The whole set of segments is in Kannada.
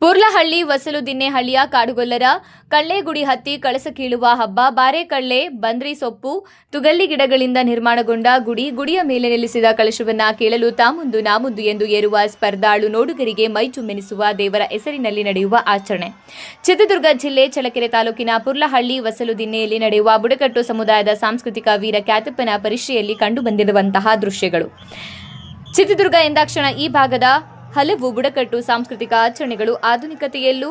ಪುರ್ಲಹಳ್ಳಿ ವಸಲು ದಿನ್ನೆಹಳ್ಳಿಯ ಕಾಡುಗೊಲ್ಲರ ಕಳ್ಳೆಗುಡಿ ಹತ್ತಿ ಕಳಸ ಕೀಳುವ ಹಬ್ಬ ಬಾರೆಕಳ್ಳೆ, ಬಂದ್ರಿ ಸೊಪ್ಪು ತುಗಲ್ಲಿ ಗಿಡಗಳಿಂದ ನಿರ್ಮಾಣಗೊಂಡ ಗುಡಿ, ಗುಡಿಯ ಮೇಲೆ ನಿಲ್ಲಿಸಿದ ಕಳಶವನ್ನ ಕೇಳಲು ತಾಮುಂದು ನಾಮುಂದು ಎಂದು ಏರುವ ಸ್ಪರ್ಧಾಳು ನೋಡುಗರಿಗೆ ಮೈಚುಮ್ಮೆನಿಸುವ ದೇವರ ಹೆಸರಿನಲ್ಲಿ ನಡೆಯುವ ಆಚರಣೆ. ಚಿತ್ರದುರ್ಗ ಜಿಲ್ಲೆ ಚಳಕೆರೆ ತಾಲೂಕಿನ ಪುರ್ಲಹಳ್ಳಿ ವಸಲು ದಿನ್ನೆಯಲ್ಲಿ ನಡೆಯುವ ಬುಡಕಟ್ಟು ಸಮುದಾಯದ ಸಾಂಸ್ಕೃತಿಕ ವೀರ ಕ್ಯಾತಪ್ಪನ ಪರಿಷೆಯಲ್ಲಿ ಕಂಡುಬಂದಿರುವಂತಹ ದೃಶ್ಯಗಳು. ಚಿತ್ರದುರ್ಗ ಎಂದಾಕ್ಷಣ ಈ ಭಾಗದ ಹಲವು ಬುಡಕಟ್ಟು ಸಾಂಸ್ಕೃತಿಕ ಆಚರಣೆಗಳು ಆಧುನಿಕತೆಯಲ್ಲೂ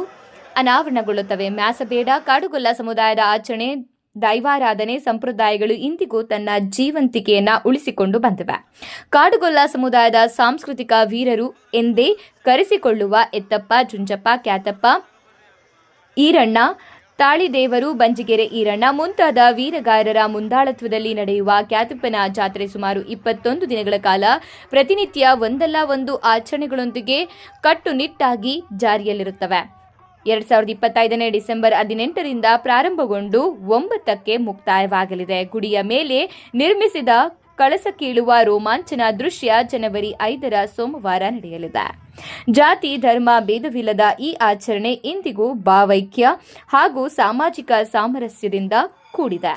ಅನಾವರಣಗೊಳ್ಳುತ್ತವೆ. ಮ್ಯಾಸಬೇಡ, ಕಾಡುಗೊಲ್ಲ ಸಮುದಾಯದ ಆಚರಣೆ, ದೈವಾರಾಧನೆ ಸಂಪ್ರದಾಯಗಳು ಇಂದಿಗೂ ತನ್ನ ಜೀವಂತಿಕೆಯನ್ನ ಉಳಿಸಿಕೊಂಡು ಬಂದಿವೆ. ಕಾಡುಗೊಲ್ಲ ಸಮುದಾಯದ ಸಾಂಸ್ಕೃತಿಕ ವೀರರು ಎಂದೇ ಕರೆಸಿಕೊಳ್ಳುವ ಎತ್ತಪ್ಪ, ಜುಂಜಪ್ಪ, ಕ್ಯಾತಪ್ಪ, ಈರಣ್ಣ ತಾಳಿದೇವರು, ಬಂಜಿಗೆರೆ ಈರಣ್ಣ ಮುಂತಾದ ವೀರಗಾರರ ಮುಂದಾಳತ್ವದಲ್ಲಿ ನಡೆಯುವ ಕ್ಯಾತಪ್ಪನ ಜಾತ್ರೆ ಸುಮಾರು ಇಪ್ಪತ್ತೊಂದು ದಿನಗಳ ಕಾಲ ಪ್ರತಿನಿತ್ಯ ಒಂದಲ್ಲ ಒಂದು ಆಚರಣೆಗಳೊಂದಿಗೆ ಕಟ್ಟುನಿಟ್ಟಾಗಿ ಜಾರಿಯಲ್ಲಿರುತ್ತವೆ. ಎರಡ್ ಸಾವಿರದ ಇಪ್ಪತ್ತೈದನೇ ಡಿಸೆಂಬರ್ ಹದಿನೆಂಟರಿಂದ ಪ್ರಾರಂಭಗೊಂಡು ಒಂಬತ್ತಕ್ಕೆ ಮುಕ್ತಾಯವಾಗಲಿದೆ. ಗುಡಿಯ ಮೇಲೆ ನಿರ್ಮಿಸಿದ ಕಳಸ ಕೀಳುವ ರೋಮಾಂಚನ ದೃಶ್ಯ ಜನವರಿ ಐದರ ಸೋಮವಾರ ನಡೆಯಲಿದೆ. ಜಾತಿ ಧರ್ಮ ಭೇದವಿಲ್ಲದ ಈ ಆಚರಣೆ ಇಂದಿಗೂ ಭಾವೈಕ್ಯ ಹಾಗೂ ಸಾಮಾಜಿಕ ಸಾಮರಸ್ಯದಿಂದ ಕೂಡಿದೆ.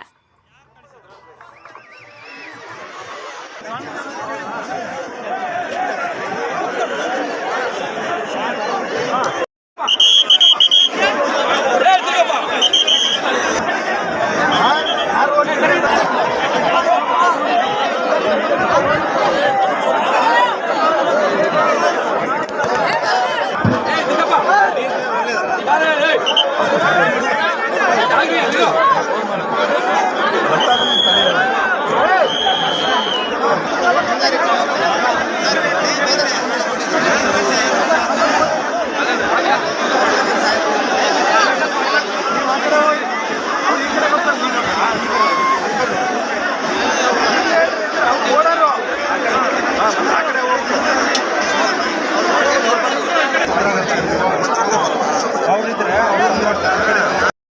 Yeah.